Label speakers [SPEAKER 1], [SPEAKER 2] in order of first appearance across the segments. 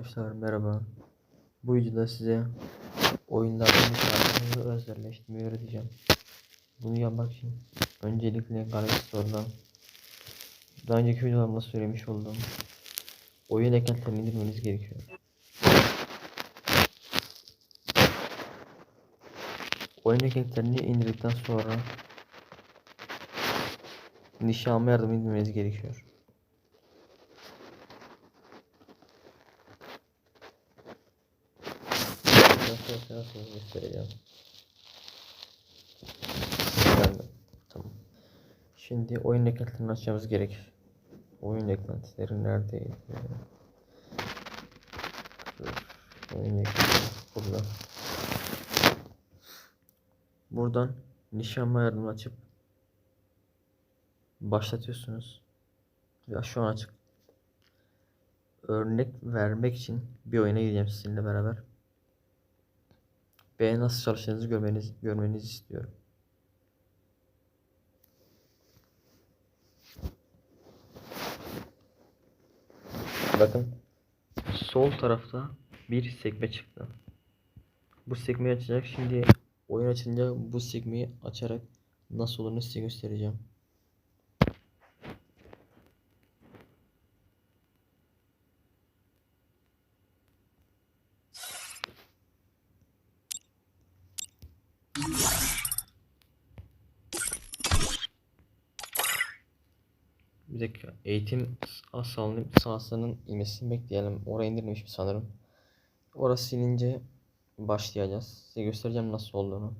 [SPEAKER 1] Arkadaşlar merhaba. Bu videoda size oyunlardaki şarkıları özelleştirmeyi öğreteceğim. Bunu yapmak için öncelikle Galaxy Store'dan daha önceki videolarımda söylemiş olduğum oyun eklentilerini indirmeniz gerekiyor. Oyun eklentilerini indirdikten sonra nişan alma yardımı indirmeniz gerekiyor. Nasıl nasıl göstereceğim. Tamam. Şimdi oyun eklentilerini açmamız gerekir. Oyun eklentileri neredeydi? Oyun eklentileri burada. Buradan nişan ayarını açıp başlatıyorsunuz. Ya şu an açık. Örnek vermek için bir oyuna gideceğim sizinle beraber. Ve nasıl çalıştığınızı görmeniz, görmenizi istiyorum. Bakın sol tarafta bir sekme çıktı. Bu sekmeyi açacak. Şimdi oyun açınca bu sekmeyi açarak nasıl olduğunu size göstereceğim. Bir dakika. Eğitim sahasının, sahasının inmesini bekleyelim. Oraya indirmişim sanırım. Orası silince başlayacağız. Size göstereceğim nasıl olduğunu.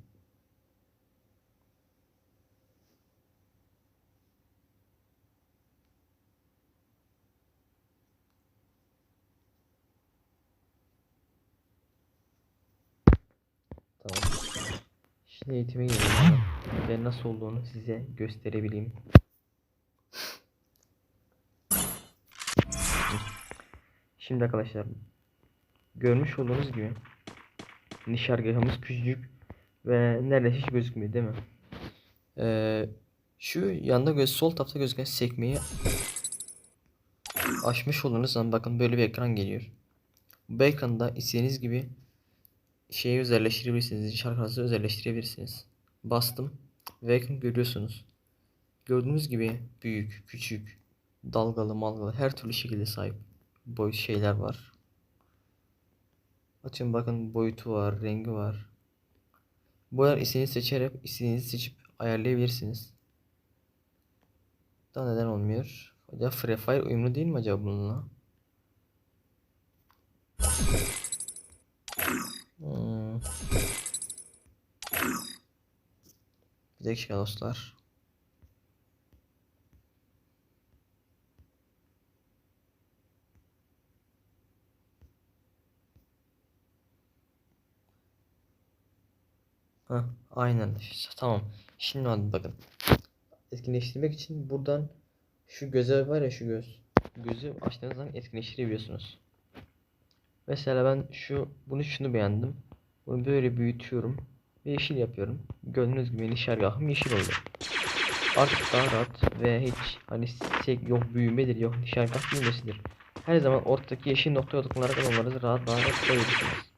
[SPEAKER 1] Tamam. Şimdi eğitime geliyorum. Ve nasıl olduğunu size gösterebileyim. Şimdi arkadaşlar görmüş olduğunuz gibi nişargahımız küçücük ve neredeyse hiç gözükmüyor değil mi? Ee, şu yanda göz sol tarafta gözüken sekmeyi açmış olduğunuz zaman bakın böyle bir ekran geliyor. Bu ekranda istediğiniz gibi şeyi özelleştirebilirsiniz. Şarkınızı özelleştirebilirsiniz. Bastım ve ekran görüyorsunuz. Gördüğünüz gibi büyük, küçük, dalgalı, malgalı her türlü şekilde sahip boyut şeyler var. Açın bakın boyutu var, rengi var. Boyar istediğinizi seçerek istediğinizi seçip ayarlayabilirsiniz. Daha neden olmuyor? Acaba Free Fire uyumlu değil mi acaba bununla? Hmm. Bir dakika dostlar. Heh, aynen. Tamam. Şimdi hadi bakın. Etkinleştirmek için buradan şu göze var ya şu göz. Gözü açtığınız zaman etkinleştirebiliyorsunuz. Mesela ben şu bunu şunu beğendim. Bunu böyle büyütüyorum. Ve yeşil yapıyorum. Gördüğünüz gibi nişargahım yeşil oldu. Artık daha rahat ve hiç hani sek yok büyümedir yok nişargah büyümesidir. Her zaman ortadaki yeşil noktaya dokunarak onları rahat rahat koyabilirsiniz.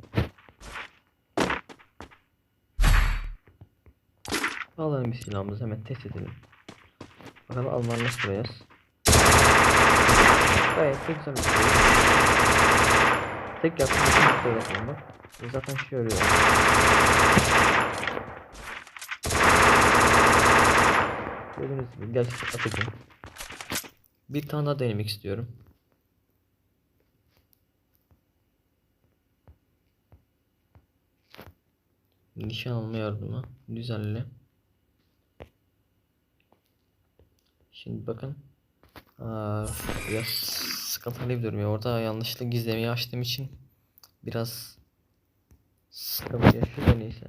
[SPEAKER 1] Alalım bir silahımızı hemen test edelim. Bakalım Alman nasıl burayız. Gayet de güzel bir şey. Tek yaptığım için böyle yapıyorum bak. Zaten şey örüyor. Gördüğünüz gibi gerçekten atıcı. Bir tane daha denemek istiyorum. Nişan alma yardımı. Düzenle. Şimdi bakın. Aa, biraz sıkıntılı bir durum ya. Orada yanlışlıkla gizlemeyi açtığım için biraz sıkıntı yaşıyor neyse.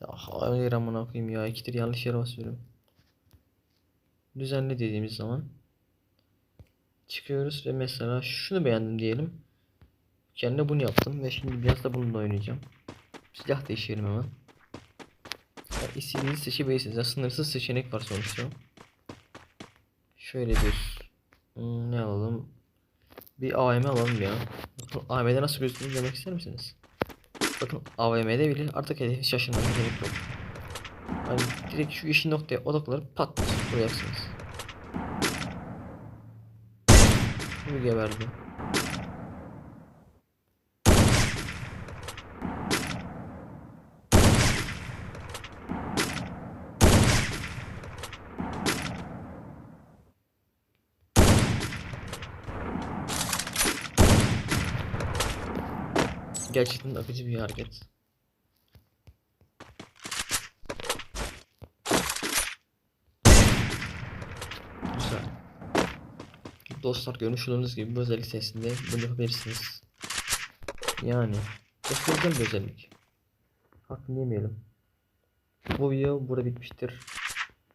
[SPEAKER 1] Ya hayır amına koyayım ya. İkidir yanlış yere basıyorum. Düzenle dediğimiz zaman çıkıyoruz ve mesela şunu beğendim diyelim. Kendime bunu yaptım ve şimdi biraz da bununla oynayacağım. Silah değiştirelim hemen. Ya istediğinizi seçebilirsiniz. Ya sınırsız seçenek var sonuçta. Şöyle bir hmm, ne alalım? bir AVM alalım ya. Bakın AVM'de nasıl gözüküyor görmek ister misiniz? Bakın AVM'de bile artık hedefi şaşırmanıza gerek yok. Yani direkt şu işin noktaya odaklanıp pat koyacaksınız. Bu geberdi. Gerçekten akıcı bir hareket. Güzel. Dostlar görmüş olduğunuz gibi bu özellik sayesinde bunu yapabilirsiniz. Yani göstereceğim bir özellik. Hakkını yemeyelim. Bu video burada bitmiştir.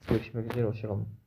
[SPEAKER 1] Görüşmek üzere hoşçakalın.